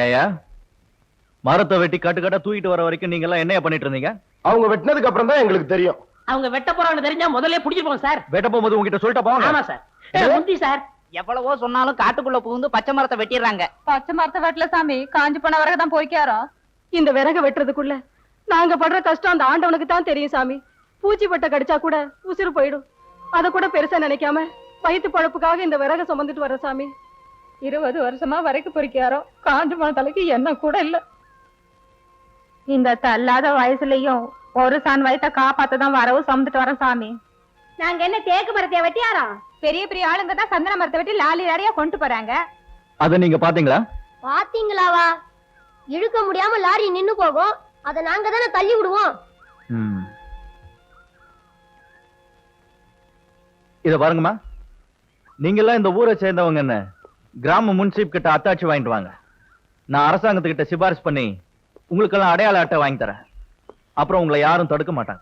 ஏயா மரத்தை வெட்டி கட்டு கட்டா தூக்கிட்டு வர வரைக்கும் நீங்க எல்லாம் என்னைய பண்ணிட்டு இருந்தீங்க? அவங்க வெட்டினதுக்கு அப்புறம் தான் எங்களுக்கு தெரியும். அவங்க வெட்ட போறாங்க தெரிஞ்சா முதல்ல புடிச்சிருப்போம் சார். வெட்ட போகும்போது உங்ககிட்ட சொல்லிட்டு போங்க ஆமா சார். முந்தி சார். எவ்வளவோ சொன்னாலும் காட்டுக்குள்ள புகுந்து பச்சை மரத்தை வெட்டிடுறாங்க. பச்சை மரத்தை வெட்டல சாமி. காஞ்சு போன விறகு தான் போய்க்காரோ இந்த விறகு வெட்டுறதுக்குள்ள நாங்க படுற கஷ்டம் அந்த ஆண்டவனுக்கு தான் தெரியும் சாமி. பூச்சி பட்டை கடிச்சா கூட உசுறு போயிடும். அத கூட பெருசா நினைக்காம வயிற்று பழப்புக்காக இந்த விறக சுமந்துட்டு வர சாமி. இருபது வருஷமா வரைக்கு பொறிக்காரோ காஞ்சு போன தலைக்கு என்ன கூட இல்ல. இந்த தள்ளாத வயசுலயும் ஒரு சான் வயிற்ற காப்பாத்ததான் வரவு சுமந்துட்டு வர சாமி. நாங்க என்ன தேக்கு மரத்தைய வெட்டியாரா பெரிய பெரிய ஆளுங்க தான் சந்தன மரத்தை வெட்டி லாலி லாலியா கொண்டு போறாங்க. அத நீங்க பாத்தீங்களா? பாத்தீங்களாவா? இழுக்க முடியாம லாரி நின்னு போகும். அத நாங்க தானே தள்ளி விடுவோம். ம். இத பாருங்கம்மா. நீங்க எல்லாம் இந்த ஊரை சேர்ந்தவங்க என்ன? கிராம முன்சீப் கிட்ட அத்தாட்சி வாங்கிட்டு வாங்க. நான் அரசாங்கத்துக்கிட்ட சிபாரிசு பண்ணி உங்களுக்கெல்லாம் அடையாள அட்டை வாங்கி தரேன். அப்புறம் உங்களை யாரும் தடுக்க மாட்டாங்க.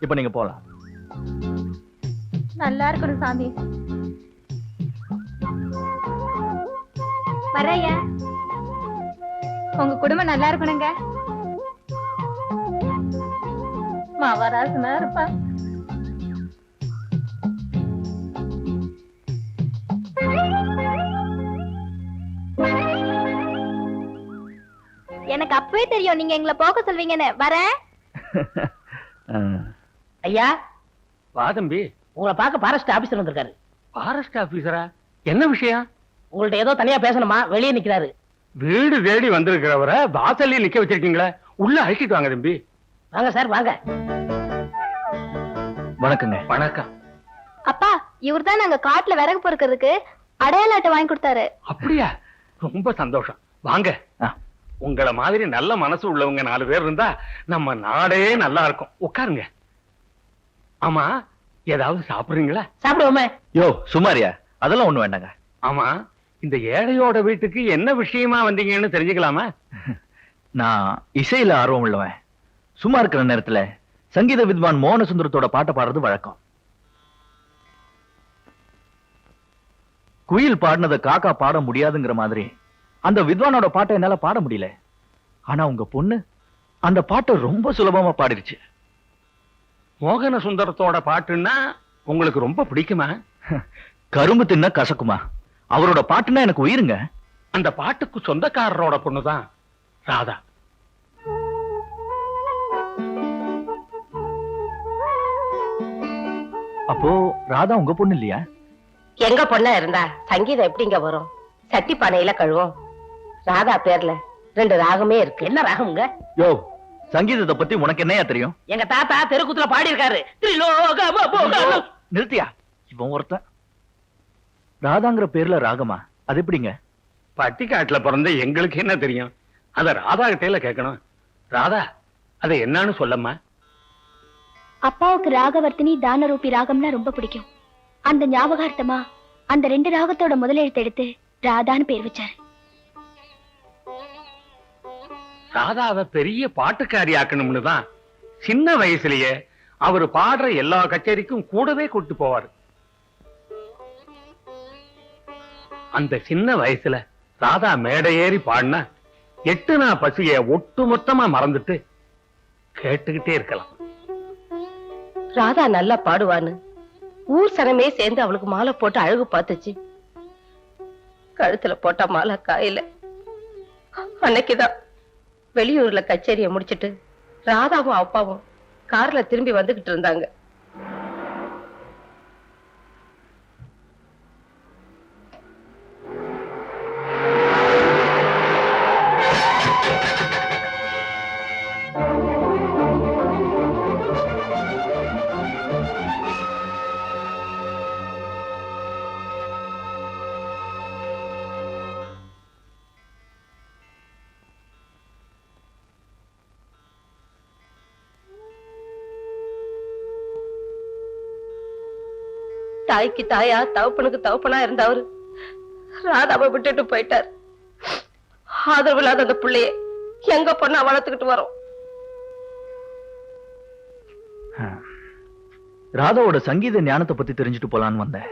இப்ப நீங்க போலாம். நல்லா இருக்கணும் சாமி. வரையா உங்க குடும்பம் நல்லா இருக்கணுங்க. மாவராசனா இருப்பா. எனக்கு அப்பவே தெரியும். நீங்க எங்களை போக சொல்வீங்கன்னு. வரேன். அஹ், ஐயா வா தம்பி. உங்களை பார்க்க பாரஸ்ட் ஆபீசர் வந்திருக்காரு. ஃபாரஸ்ட் ஆபீசரா என்ன விஷயம்? உங்கள்ட்ட ஏதோ தனியா பேசணுமா? வெளியே நிக்கிறாரு. வீடு தேடி வந்திருக்கிறவரை வாசல்ல நிக்க வச்சிருக்கீங்களே? உள்ள அழைச்சிட்டு வாங்க தம்பி. வாங்க சார் வாங்க. வணக்கங்க. வணக்கம். அப்பா இவர் தான் நாங்க காட்டுல விறகு பொறுக்கிறதுக்கு அடையாள அட்டை வாங்கி கொடுத்தாரு. அப்படியா? ரொம்ப சந்தோஷம். வாங்க. உங்கள மாதிரி நல்ல மனசு உள்ளவங்க நாலு பேர் இருந்தா நம்ம நாடே நல்லா இருக்கும். உட்காருங்க. ஆமா ஏதாவது சாப்பிடுறீங்களா? சாப்பிடுவோமே. யோ சுமாரியா? அதெல்லாம் ஒண்ணு வேண்டாங்க. ஆமா இந்த ஏழையோட வீட்டுக்கு என்ன விஷயமா வந்தீங்கன்னு தெரிஞ்சுக்கலாமா? நான் இசையில ஆர்வம் உள்ளவன். சும்மா இருக்கிற நேரத்துல சங்கீத வித்வான் மோகன சுந்தரத்தோட பாட்டை பாடுறது வழக்கம். குயில் பாடினதை காக்கா பாட முடியாதுங்கிற மாதிரி அந்த வித்வானோட பாட்டை என்னால பாட முடியல. ஆனா உங்க பொண்ணு அந்த பாட்டை ரொம்ப சுலபமா பாடிருச்சு. மோகன சுந்தரத்தோட பாட்டுன்னா உங்களுக்கு ரொம்ப பிடிக்குமா? கரும்பு தின்ன கசக்குமா? அவரோட பாட்டுன்னா எனக்கு உயிருங்க. அந்த பாட்டுக்கு சொந்தக்காரரோட பொண்ணுதான் ராதா. அப்போ ராதா உங்க பொண்ணு இல்லையா? எங்க பொண்ணா இருந்தா சங்கீதம் எப்படிங்க வரும்? சட்டி பானையில கழுவும். ராதா பேர்ல ரெண்டு ராகமே இருக்கு. என்ன ராகமுங்க யோ சங்கீதத்தை பத்தி உனக்கு என்னையா தெரியும்? எங்க தாத்தா தெருக்குத்துல பாடி இருக்காரு. நிறுத்தியா? இவன் ஒருத்தன். ராதாங்கிற பேர்ல ராகமா? அது எப்படிங்க? பட்டிக்காட்டுல பிறந்த எங்களுக்கு என்ன தெரியும்? அத ராதா கிட்டேல கேட்கணும். ராதா அத என்னன்னு சொல்லம்மா. அப்பாவுக்கு ராகவர்த்தினி தானரூபி ராகம்னா ரொம்ப பிடிக்கும். அந்த ஞாபகார்த்தமா அந்த ரெண்டு ராகத்தோட முதலெழுத்து எடுத்து ராதான்னு பேர் வச்சாரு. ராதாவை பெரிய பாட்டுக்காரி ஆக்கணும்னு தான் சின்ன வயசுலயே அவர் பாடுற எல்லா கச்சேரிக்கும் கூடவே கூட்டு போவார். அந்த சின்ன வயசுல ராதா மேடை ஏறி பாடினா எட்டு நா பசிய ஒட்டு மொத்தமா மறந்துட்டு கேட்டுக்கிட்டே இருக்கலாம். ராதா நல்லா பாடுவான்னு. ஊர் சனமே சேர்ந்து அவளுக்கு மாலை போட்டு அழகு பார்த்துச்சு. கழுத்துல போட்ட மாலை காயில. அன்னைக்குதான். வெளியூர்ல கச்சேரியை முடிச்சிட்டு ராதாவும் அப்பாவும் கார்ல திரும்பி வந்துகிட்டு இருந்தாங்க. தாய்க்கு தாயா தவப்பனுக்கு தவப்பனா இருந்தவர் ராதாவை விட்டுட்டு போயிட்டார். ஆதரவு இல்லாத அந்த பிள்ளைய எங்க பொண்ணா வளர்த்துக்கிட்டு வரோம். ராதாவோட சங்கீத ஞானத்தை பத்தி தெரிஞ்சுட்டு போலான்னு வந்தேன்.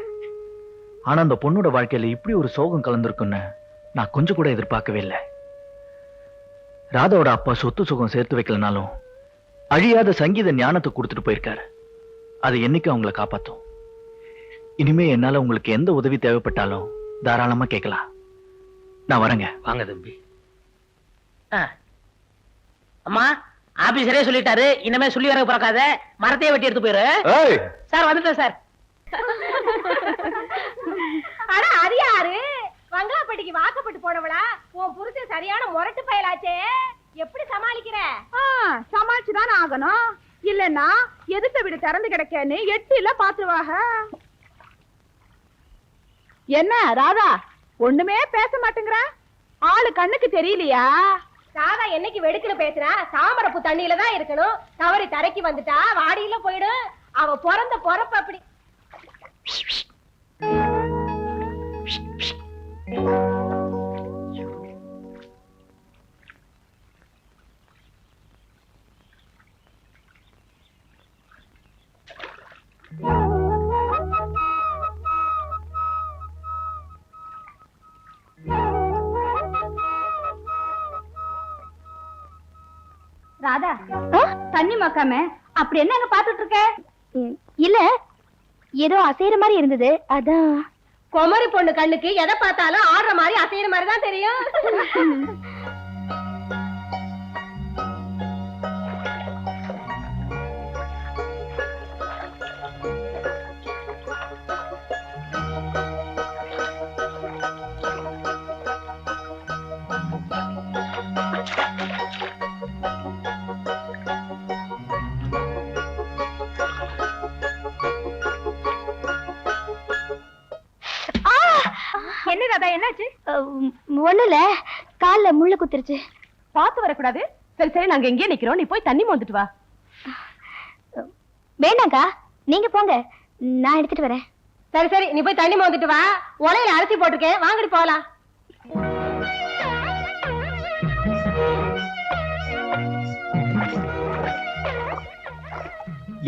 ஆனா அந்த பொண்ணோட வாழ்க்கையில இப்படி ஒரு சோகம் கலந்துருக்குன்னு நான் கொஞ்சம் கூட எதிர்பார்க்கவே இல்லை. ராதாவோட அப்பா சொத்து சுகம் சேர்த்து வைக்கலனாலும் அழியாத சங்கீத ஞானத்தை கொடுத்துட்டு போயிருக்காரு. அது என்னைக்கு அவங்கள காப்பாத்தும். இனிமே என்னால உங்களுக்கு எந்த உதவி தேவைப்பட்டாலும் தாராளமா கேட்கலாம். நான் வரேங்க. வாங்க தம்பி. ஆ. அம்மா ஆபீசரே சொல்லிட்டாரு. இனிமே சொல்லி வர பிறக்காத. மரத்தையே வெட்டி எடுத்து போயிரு. ஏய்! சார் வந்துட்டேன் சார். ஆனா அது யாரு? வங்காப்பட்டிக்கு வாக்கப்பட்டு போனவளா? உன் புருஷன் சரியான முரட்டு பயலாச்சே. எப்படி சமாளிக்கிற? சமாளிச்சுதான் ஆகணும். இல்லன்னா எதிர்த்த வீடு திறந்து கிடக்கேன்னு எட்டில பாத்துருவாக. என்ன ராதா? ஒண்ணுமே பேச மாட்டேங்கிறா? ஆளு கண்ணுக்கு தெரியலையா? ராதா என்னைக்கு வெடுக்குன்னு பேசுறா? சாமரப்பு தண்ணியில தான் இருக்கணும். தவறி தரைக்கு வந்துட்டா வாடியில போயிடும் அவ பிறந்த பிறப்பு அப்படி. ராதா தண்ணி மக்காம அப்படி என்னங்க பாத்துட்டு இருக்க? இல்ல ஏதோ அசைற மாதிரி இருந்தது. அதான். குமரி பொண்ணு கண்ணுக்கு எதை பார்த்தாலும் ஆடுற மாதிரி அசைற மாதிரி தான் தெரியும். என்னாச்சு ஒண்ணுல கால்ல முள்ளு குத்துருச்சு. பாத்து வரக்கூடாது. சரி சரி நாங்க எங்கேயே நிக்கிறோம். நீ போய் தண்ணி மோந்துட்டு வா. வேண்டாங்க்கா நீங்க போங்க. நான் எடுத்துட்டு வரேன். சரி சரி நீ போய் தண்ணி மோந்துட்டு வா. உலையில அரிசி போட்டிருக்கேன் வாங்கிட்டு போகலாம்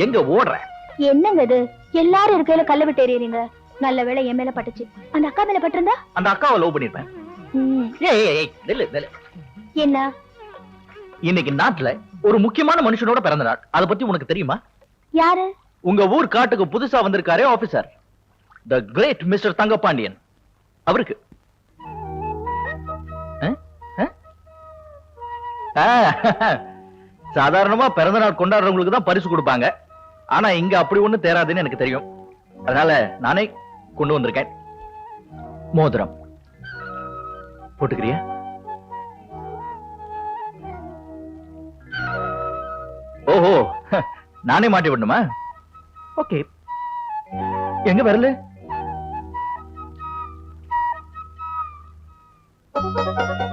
எங்க ஓடுற? என்னங்க இது? எல்லாரும் இருக்கையில கல்ல விட்டு எறியறீங்க நல்ல வேளை என் மேல பட்டுச்சு. அந்த அக்கா மேல பட்டிருந்தா? அந்த அக்காவை லவ் பண்ணிருப்பேன் ஏய் ஏய், ஏய் நில்லு நில்லு. என்ன? இன்னைக்கு நாட்டுல ஒரு முக்கியமான மனுஷனோட பிறந்த நாள். அத பத்தி உனக்கு தெரியுமா? யாரு? உங்க ஊர் காட்டுக்கு புதுசா வந்திருக்காரே officer the great mister Thangapandian அவருக்கு. அஹ்? அஹ்? ஆ, சாதாரணமா பிறந்த நாள் கொண்டாடுறவங்களுக்கு தான் பரிசு கொடுப்பாங்க. ஆனா இங்க அப்படி ஒண்ணு தேராதுன்னு எனக்கு தெரியும். அதனால நானே கொண்டு வந்திருக்கேன். மோதிரம். போட்டுக்கிறியா? ஓஹோ நானே மாட்டி விடணுமா? ஓகே. எங்க வரல? Thank you.